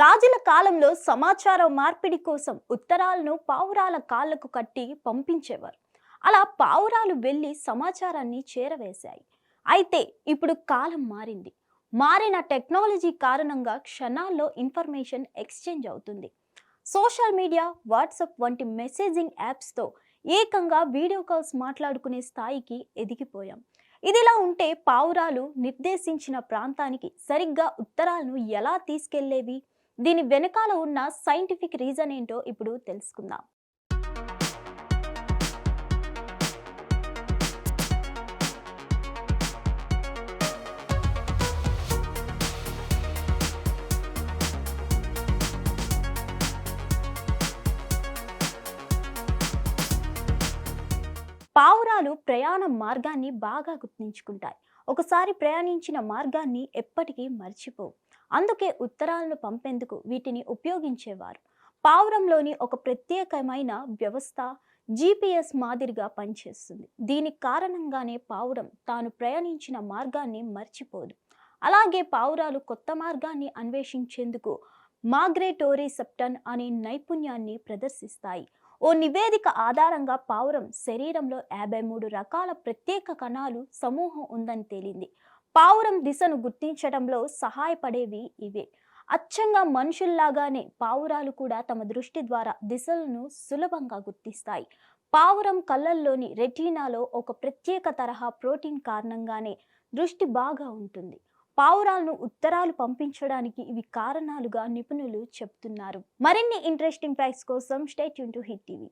రాజుల కాలంలో సమాచార మార్పిడి కోసం ఉత్తరాలను పావురాల కాళ్ళకు కట్టి పంపించేవారు. అలా పావురాలు వెళ్ళి సమాచారాన్ని చేరవేశాయి. అయితే ఇప్పుడు కాలం మారింది. మారిన టెక్నాలజీ కారణంగా క్షణాల్లో ఇన్ఫర్మేషన్ ఎక్స్చేంజ్ అవుతుంది. సోషల్ మీడియా వాట్సాప్ వంటి మెసేజింగ్ యాప్స్తో ఏకంగా వీడియో కాల్స్ మాట్లాడుకునే స్థాయికి ఎదిగిపోయాం. ఇదిలా ఉంటే పావురాలు నిర్దేశించిన ప్రాంతానికి సరిగ్గా ఉత్తరాలను ఎలా తీసుకెళ్ళేవి? దీని వెనకాల ఉన్న సైంటిఫిక్ రీజన్ ఏంటో ఇప్పుడు తెలుసుకుందాం. పావురాలు ప్రయాణ మార్గాన్ని బాగా గుర్తుంచుకుంటాయి. ఒకసారి ప్రయాణించిన మార్గాన్ని ఎప్పటికీ మర్చిపోవు. అందుకే ఉత్తరాలను పంపేందుకు వీటిని ఉపయోగించేవారు. పావురంలోని ఒక ప్రత్యేకమైన వ్యవస్థ జీపీఎస్ మాదిరిగా పనిచేస్తుంది. దీని కారణంగానే పావురం తాను ప్రయాణించిన మార్గాన్ని మర్చిపోదు. అలాగే పావురాలు కొత్త మార్గాన్ని అన్వేషించేందుకు మాగ్రేటోరీ సెప్టన్ అనే నైపుణ్యాన్ని ప్రదర్శిస్తాయి. ఓ నివేదిక ఆధారంగా పావురం శరీరంలో యాభై మూడు రకాల ప్రత్యేక కణాలు సమూహం ఉందని తేలింది. పావురం దిశను గుర్తించడంలో సహాయపడేవి ఇవే. అచ్చంగా మనుషుల్లాగానే పావురాలు కూడా తమ దృష్టి ద్వారా దిశలను సులభంగా గుర్తిస్తాయి. పావురం కళ్ళల్లోని రెటీనాలో ఒక ప్రత్యేక తరహా ప్రోటీన్ కారణంగానే దృష్టి బాగా ఉంటుంది. పావురాలను ఉత్తరాలు పంపించడానికి ఇవి కారణాలుగా నిపుణులు చెప్తున్నారు. మరిన్ని ఇంట్రెస్టింగ్ ఫ్యాక్ట్స్ కోసం స్టేట్ యూన్ టు హిట్ టీవీ.